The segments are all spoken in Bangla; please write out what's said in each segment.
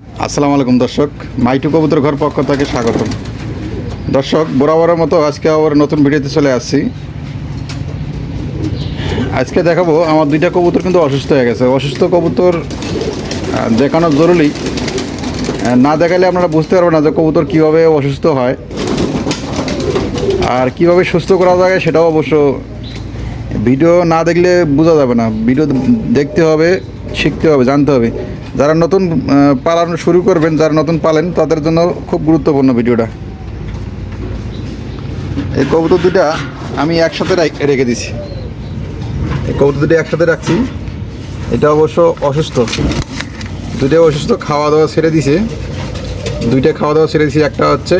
আসসালামু আলাইকুম দর্শক, মাইটু কবুতর ঘর পক্ষ থেকে স্বাগতম। দর্শক, বরাবরের মতো আজকে আবার নতুন ভিডিওতে চলে আসছি। আজকে দেখাবো, আমার দুইটা কবুতর কিন্তু অসুস্থ হয়ে গেছে। অসুস্থ কবুতর দেখানো জরুরি। না দেখালে আপনারা বুঝতে পারবেন না যে কবুতর কীভাবে অসুস্থ হয় আর কীভাবে সুস্থ করা যায় সেটাও অবশ্য ভিডিও না দেখলে বোঝা যাবে না। ভিডিও দেখতে হবে, শিখতে হবে, জানতে হবে। যারা নতুন পালন শুরু করবেন, যারা নতুন পালেন, তাদের জন্য খুব গুরুত্বপূর্ণ ভিডিওটা। এই কবুতর দুটা আমি একসাথে রেখে দিছি। এই কবুতর দুটো একসাথে রাখছি। এটা অবশ্য অসুস্থ। দুটো অসুস্থ খাওয়া দাওয়া ছেড়ে দিছে। দুইটা খাওয়া দাওয়া ছেড়ে দিছি, একটা হচ্ছে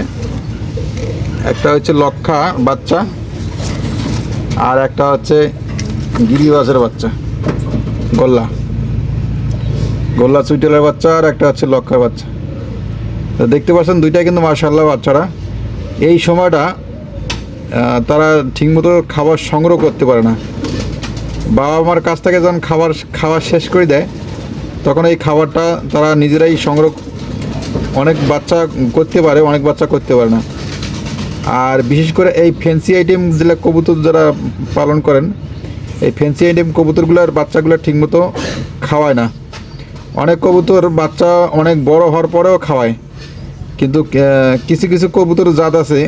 একটা হচ্ছে লক্ষা বাচ্চা, আর একটা হচ্ছে গিরিবাসের বাচ্চা, গোল্লা। গোল্লা চুইটেলের বাচ্চা আর একটা হচ্ছে লক্ষার বাচ্চা। তো দেখতে পাচ্ছেন দুইটাই কিন্তু মার্শাল্লাহ বাচ্চারা। এই সময়টা তারা ঠিকমতো খাবার সংগ্রহ করতে পারে না। বাবা মার কাছ থেকে যখন খাবার খাবার শেষ করে দেয়, তখন এই খাবারটা তারা নিজেরাই সংগ্রহ, অনেক বাচ্চা করতে পারে, অনেক বাচ্চা করতে পারে না। আর বিশেষ করে এই ফ্যান্সি আইটেম যেগুলো কবুতর যারা পালন করেন, এই ফ্যান্সি আইটেম কবুতরগুলোর বাচ্চাগুলো ঠিকমতো খাওয়ায় না। অনেক কবুতর বাচ্চা অনেক বড় হওয়ার পরেও খাওয়ায়। কিন্তু কিছু কিছু কবুতর জাত আছে।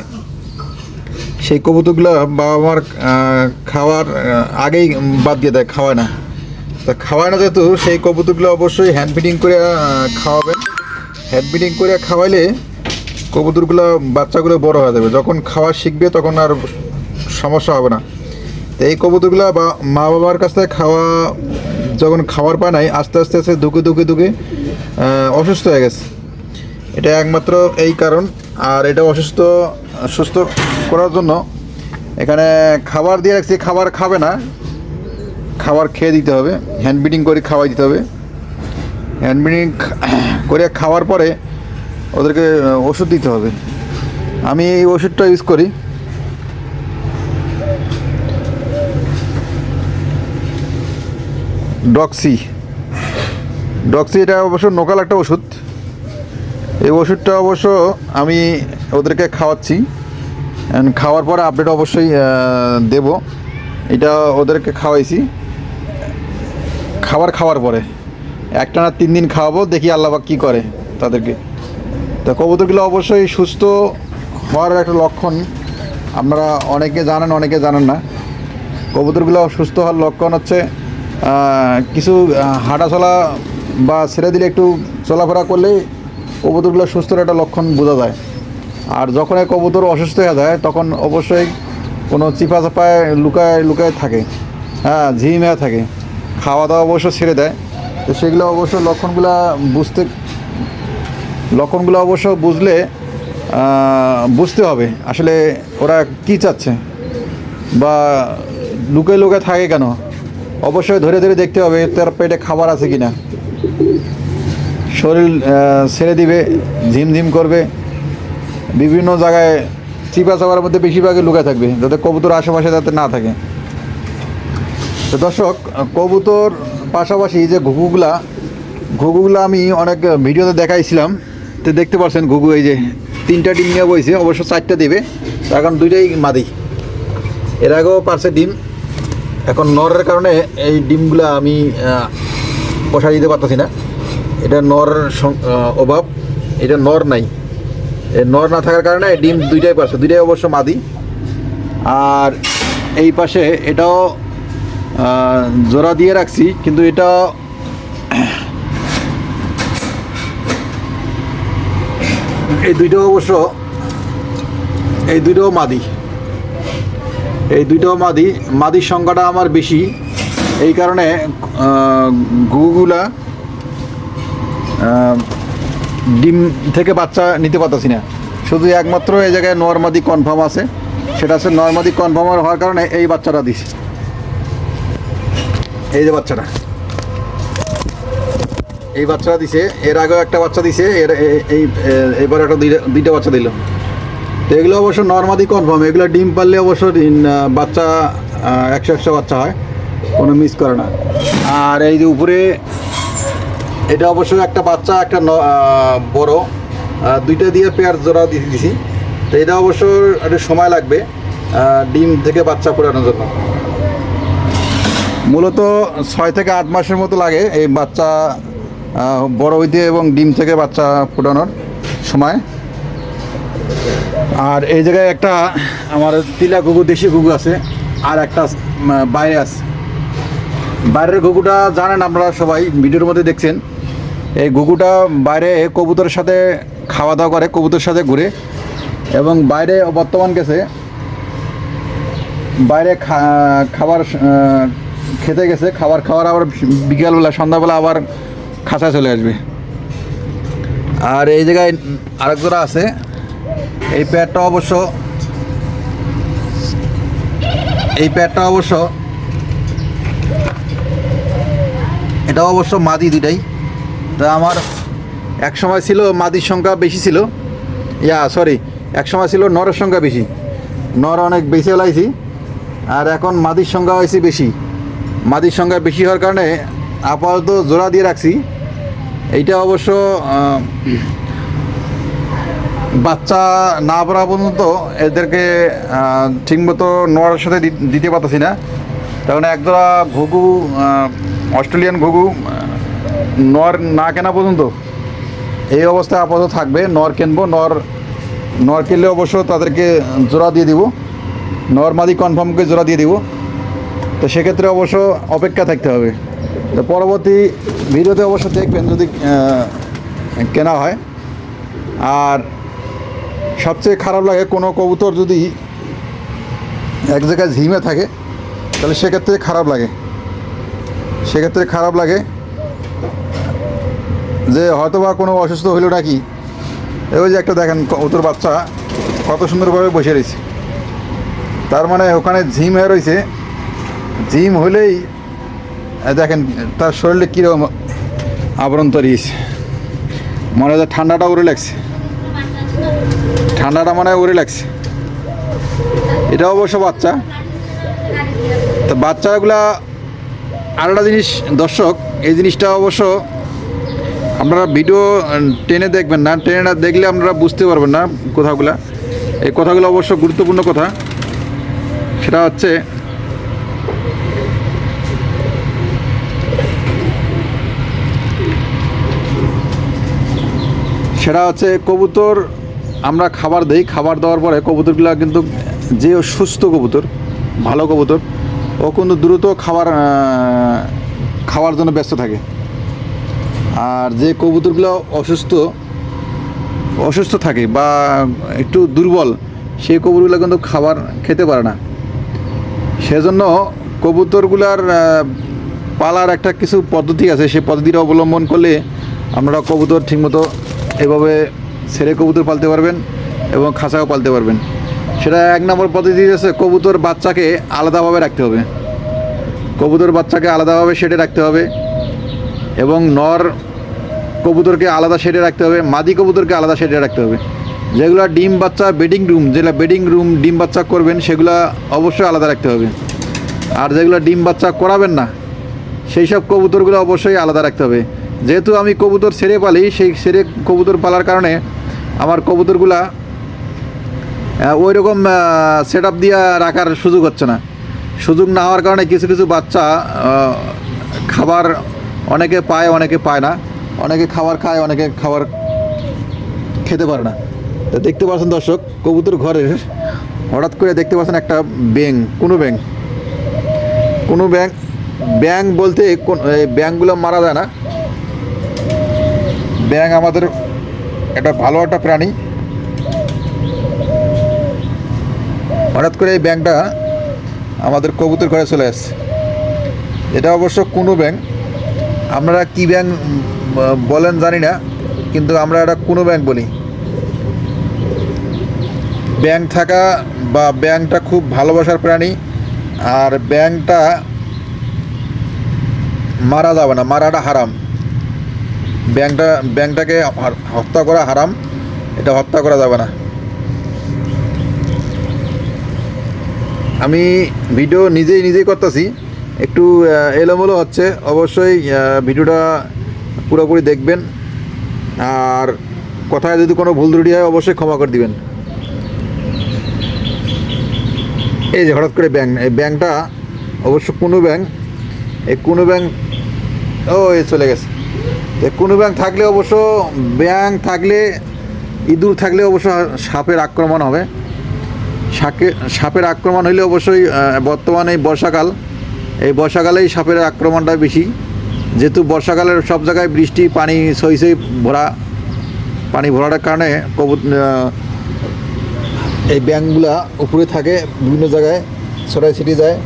সেই কবুতরগুলো বাবা মার খাওয়ার আগেই বাদ দিয়ে দেয়, খাওয়ায় না। তা খাওয়ায় না যেহেতু, সেই কবুতরগুলো অবশ্যই হ্যান্ড ফিডিং করে খাওয়াবেন হ্যান্ড ফিডিং করে খাওয়াইলে কবুতরগুলো বাচ্চাগুলো বড় হয়ে যাবে। যখন খাওয়া শিখবে, তখন আর সমস্যা হবে না। তো এই কবুতরগুলো বা মা বাবার কাছ থেকে খাওয়া যখন খাবার পায় নাই আস্তে আস্তে আস্তে দুকে দুকে আহ, অসুস্থ হয়ে গেছে। এটা একমাত্র এই কারণ। আর এটা অসুস্থ সুস্থ করার জন্য এখানে খাবার দিয়ে রাখছি খাবার খাবে না। খাবার খেয়ে দিতে হবে হ্যান্ড বিডিং করে খাওয়াই দিতে হবে। হ্যান্ড বিডিং করে খাওয়ার পরে ওদেরকে ওষুধ দিতে হবে। আমি এই ওষুধটা ইউজ করি। ডক্সি ডক্সি এটা অবশ্য নোকাল একটা ওষুধ। এই ওষুধটা অবশ্য আমি ওদেরকে খাওয়াচ্ছি। And খাওয়ার পরে আপডেট অবশ্যই দেব। এটা ওদেরকে খাওয়াইছি। খাবার খাওয়ার পরে। একটা না তিন দিন খাওয়াবো, দেখি আল্লাহবাক কী করে তাদেরকে। তো কবুতরগুলো অবশ্যই সুস্থ হওয়ার একটা লক্ষণ। আপনারা অনেকে জানেন অনেকে জানেন না। কবুতরগুলো সুস্থ হওয়ার লক্ষণ হচ্ছে কিছু আহ, হাঁটাচলা বা ছেড়ে দিলে একটু চলাফেরা করলেই কবুতরগুলো সুস্থর একটা লক্ষণ বোঝা যায়। আর যখন এই কবুতর অসুস্থ হয়ে যায় তখন অবশ্যই কোনো চিপা চাপায় লুকায় লুকায় থাকে। হ্যাঁ ঝিম থাকে। খাওয়া দাওয়া অবশ্য ছেড়ে দেয়। তো সেগুলো অবশ্য লক্ষণগুলো বুঝতে লক্ষণগুলো অবশ্য বুঝলে বুঝতে হবে আসলে ওরা কী চাচ্ছে বা লুকে লুকে থাকে কেন। অবশ্যই ধরে ধরে দেখতে হবে তার পেটে খাবার আছে কিনা। শরীর ছেড়ে দিবে, ঝিমঝিম করবে। বিভিন্ন জায়গায় চিপা চাপার মধ্যে বেশিরভাগই লুকায় থাকবে, যাতে কবুতর আশেপাশে যাতে না থাকে। তো দর্শক, কবুতর পাশাপাশি যে ঘুঘুগুলা ঘুঘুগুলা আমি অনেক ভিডিওতে দেখাইছিলাম। তো দেখতে পাচ্ছেন ঘুঘু এই যে তিনটা ডিম নিয়ে বইছে, অবশ্য চারটা দেবে। এখন দুইটাই মাদি। এর আগেও পারছে ডিম। এখন নরের কারণে এই ডিমগুলো আমি আহ, দিতে পারতেছি না। এটা নর অভাব। এটা নর নাই। এ নর না থাকার কারণে ডিম দুইটাই পারছে। দুইটাই অবশ্য মাদি। আর এই পাশে এটাও জোড়া দিয়ে রাখছি কিন্তু এটা এই দুইটাও অবশ্য এই দুইটাও মাদি। এই দুইটাও মাদি, মাদির সংখ্যাটা আমার বেশি। এই কারণে গুগুলা ডিম থেকে বাচ্চা নিতে পারতাছি না। শুধু একমাত্র এই জায়গায় নর্মাদি কনফার্ম আছে। সেটা হচ্ছে নর্মাদি কনফার্ম হওয়ার কারণে এই বাচ্চাটা দিছে। এই যে বাচ্চাটা। এই বাচ্চাটা দিছে, এর আগেও একটা বাচ্চা দিছে, এর এ- এই, এ- এবার একটা দুইটা- দুইটা বাচ্চা দিল। তো এগুলো অবশ্য নর্মালি কনফার্ম এগুলো ডিম পারলে অবশ্য বাচ্চা একশো একশো বাচ্চা হয়, কোনো মিস করে না। আর এই যে উপরে, এটা অবশ্যই একটা বাচ্চা, একটা বড় দুইটা দিয়ে পেয়ার জোড়া দিয়ে দিছি। তো এটা অবশ্য একটু সময় লাগবে ডিম থেকে বাচ্চা ফোটানোর জন্য। মূলত ছয় থেকে আট মাসের মতো লাগে এই বাচ্চা বড় হইতে এবং ডিম থেকে বাচ্চা ফোটানোর সময়। আর এই জায়গায় একটা আমার তিলা ঘুঘু, দেশি ঘুঘু আছে, আর একটা বাইরে আছে। বাইরের ঘুঘুটা জানেন আপনারা সবাই, ভিডিওর মধ্যে দেখছেন। এই ঘুঘুটা বাইরে কবুতরের সাথে খাওয়া দাওয়া করে, কবুতরের সাথে ঘুরে। এবং বাইরে বর্তমান গেছে, বাইরে খাবার খেতে গেছে, খাবার খাওয়ার আবার বিকালবেলা, সন্ধ্যাবেলা আবার খাঁচা চলে আসবে। আর এই জায়গায় আরেক জোড়া আছে এই প্যাডটা অবশ্য, এই প্যাডটা অবশ্য, এটা অবশ্য মাদি দুটাই তা আমার এক সময় ছিল মাদির সংখ্যা বেশি ছিল। ইয়া সরি এক সময় ছিল নরের সংখ্যা বেশি। নর অনেক বেশি লাইছি আর এখন মাদির সংখ্যা হয়েছে বেশি। মাদির সংখ্যা বেশি হওয়ার কারণে আপাতত জোড়া দিয়ে রাখছি। এইটা অবশ্য বাচ্চা না পড়া পর্যন্ত এদেরকে ঠিকমতো নোয়ার সাথে দিতে পারতেছি না। তখন একজোড়া ঘুঘু অস্ট্রেলিয়ান ঘুঘু নর না কেনা পর্যন্ত এই অবস্থায় আপাতত থাকবে। নর কিনবো, নর নর কিনলে অবশ্য তাদেরকে জোড়া দিয়ে দিব। নর্মালি কনফার্মকে জোড়া দিয়ে দিব। তো সেক্ষেত্রে অবশ্য অপেক্ষা থাকতে হবে। তো পরবর্তী ভিডিওতে অবশ্য দেখবেন যদি কেনা হয়। আর সবচেয়ে খারাপ লাগে কোনো কবুতর যদি এক জায়গায় ঝিমে থাকে, তাহলে সেক্ষেত্রে খারাপ লাগে। সেক্ষেত্রে খারাপ লাগে যে হয়তো বা কোনো অসুস্থ হইল নাকি। ওই যে একটা দেখেন কবুতর বাচ্চা কত সুন্দরভাবে বসে রয়েছে। তার মানে ওখানে ঝিম হয়ে রয়েছে। জিম হলেই দেখেন, তার শরীরে কীরকম আবরণ তৈরি মনে হয় ঠান্ডাটা উড়ে লাগছে। ঠান্ডাটা মনে উড়ে লাগছে এটা অবশ্য বাচ্চা। তো বাচ্চাগুলা আর একটা জিনিস, দর্শক, এই জিনিসটা অবশ্য আপনারা ভিডিও টেনে দেখবেন না। টেনে না দেখলে আপনারা বুঝতে পারবেন না কথাগুলা। এই কথাগুলো অবশ্য গুরুত্বপূর্ণ কথা। সেটা হচ্ছে সেটা হচ্ছে কবুতর আমরা খাবার দেই, খাবার দেওয়ার পরে কবুতরগুলো কিন্তু যে সুস্থ কবুতর, ভালো কবুতর, ও কিন্তু দ্রুত খাবার খাওয়ার জন্য ব্যস্ত থাকে। আর যে কবুতরগুলো অসুস্থ অসুস্থ থাকে বা একটু দুর্বল, সেই কবুতরগুলো কিন্তু খাবার খেতে পারে না। সেজন্য কবুতরগুলার পালার একটা কিছু পদ্ধতি আছে, সেই পদ্ধতিটা অবলম্বন করলে আমরা কবুতর ঠিকমতো এভাবে ছেড়ে কবুতর পালতে পারবেন এবং খাঁচাও পালতে পারবেন। সেটা এক নম্বর পদ্ধতি আছে কবুতর বাচ্চাকে আলাদাভাবে রাখতে হবে। কবুতর বাচ্চাকে আলাদাভাবে শেডে রাখতে হবে এবং নর কবুতরকে আলাদা শেডে রাখতে হবে, মাদি কবুতরকে আলাদা শেডে রাখতে হবে। যেগুলো ডিম বাচ্চা, বেডিং রুম, যেগুলো বেডিং রুম ডিম বাচ্চা করবেন, সেগুলো অবশ্যই আলাদা রাখতে হবে। আর যেগুলো ডিম বাচ্চা করাবেন না সেই সব কবুতরগুলো অবশ্যই আলাদা রাখতে হবে। যেহেতু আমি কবুতর ছেড়ে পালি, সেই ছেড়ে কবুতর পালার কারণে আমার কবুতরগুলা ওই রকম সেট আপ দিয়ে রাখার সুযোগ হচ্ছে না। সুযোগ না হওয়ার কারণে কিছু কিছু বাচ্চা খাবার অনেকে পায় অনেকে পায় না। অনেকে খাবার খায়, অনেকে খাবার খেতে পারে না। তো দেখতে পাচ্ছেন দর্শক, কবুতর ঘরের হঠাৎ করে দেখতে পাচ্ছেন একটা ব্যাং কোনো ব্যাং কোনো ব্যাং ব্যাং বলতে কোন ব্যাংগুলো মারা যায় না। ব্যাং আমাদের একটা ভালো একটা প্রাণী। হঠাৎ করে এই ব্যাংকটা আমাদের কবুতর ঘরে চলে আসছে। এটা অবশ্য কোনো ব্যাংক। আপনারা কী ব্যাংক বলেন জানি না, কিন্তু আমরা এটা কোনো ব্যাংক বলি। ব্যাংক থাকা বা ব্যাংকটা খুব ভালোবাসার প্রাণী, আর ব্যাংকটা মারা যাবে না, মারাটা হারাম। ব্যাংকটা, ব্যাংকটাকে হত্যা করা হারাম, এটা হত্যা করা যাবে না। আমি ভিডিও নিজেই নিজেই করতেছি। একটু এলোমেলো হচ্ছে। অবশ্যই ভিডিওটা পুরোপুরি দেখবেন। আর কথায় যদি কোনো ভুল ত্রুটি হয়, অবশ্যই ক্ষমা করে দিবেন। এই যে হঠাৎ করে ব্যাংক, এই ব্যাংকটা অবশ্য কোনো ব্যাং এই কোনো ব্যাং ও চলে গেছে। কোনো ব্যাং থাকলে অবশ্য ব্যাং থাকলে, ইঁদুর থাকলে অবশ্য সাপের আক্রমণ হবে। সাপে সাপের আক্রমণ হইলে অবশ্যই বর্তমানে এই বর্ষাকাল, এই বর্ষাকালেই সাপের আক্রমণটা বেশি। যেহেতু বর্ষাকালের সব জায়গায় বৃষ্টি, পানি, সই সই ভরা, পানি ভরাটার কারণে কবুত এই ব্যাঙগুলা উপরে থাকে, বিভিন্ন জায়গায় ছড়াই ছিটে যায়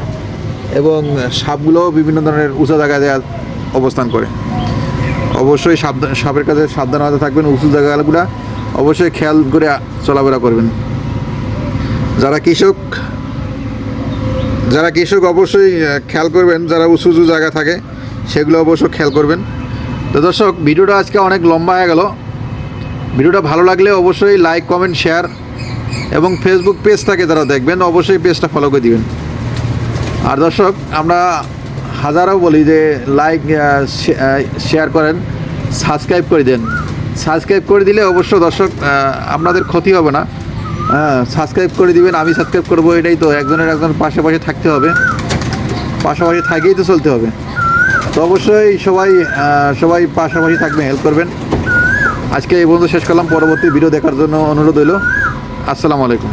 এবং সাপগুলোও বিভিন্ন ধরনের উঁচু জায়গায় অবস্থান করে। অবশ্যই সাবধান সাপের কাছে সাবধানতা থাকবেন, উঁচু জায়গাগুলো অবশ্যই খেয়াল করে চলাফেরা করবেন। যারা কৃষক যারা কৃষক অবশ্যই খেয়াল করবেন, যারা উঁচু উঁচু জায়গা থাকে, সেগুলো অবশ্য খেয়াল করবেন। তো দর্শক, ভিডিওটা আজকে অনেক লম্বা হয়ে গেল। ভিডিওটা ভালো লাগলে অবশ্যই লাইক কমেন্ট শেয়ার এবং ফেসবুক পেজটাকে যারা দেখবেন, অবশ্যই পেজটা ফলো করে দিবেন। আর দর্শক, আমরা হাজারও বলি যে লাইক শেয়ার করেন সাবস্ক্রাইব করে দেন। সাবস্ক্রাইব করে দিলে অবশ্য দর্শক আপনাদের ক্ষতি হবে না। হ্যাঁ সাবস্ক্রাইব করে দিবেন, আমি সাবস্ক্রাইব করব, এটাই তো, একজনের একজন পাশে পাশে থাকতে হবে। পাশাপাশি থাকেই তো চলতে হবে। তো অবশ্যই সবাই সবাই পাশাপাশি থাকবেন হেল্প করবেন। আজকে এই বন্ধু শেষ করলাম, পরবর্তী ভিডিও দেখার জন্য অনুরোধ হইল আসসালামু আলাইকুম।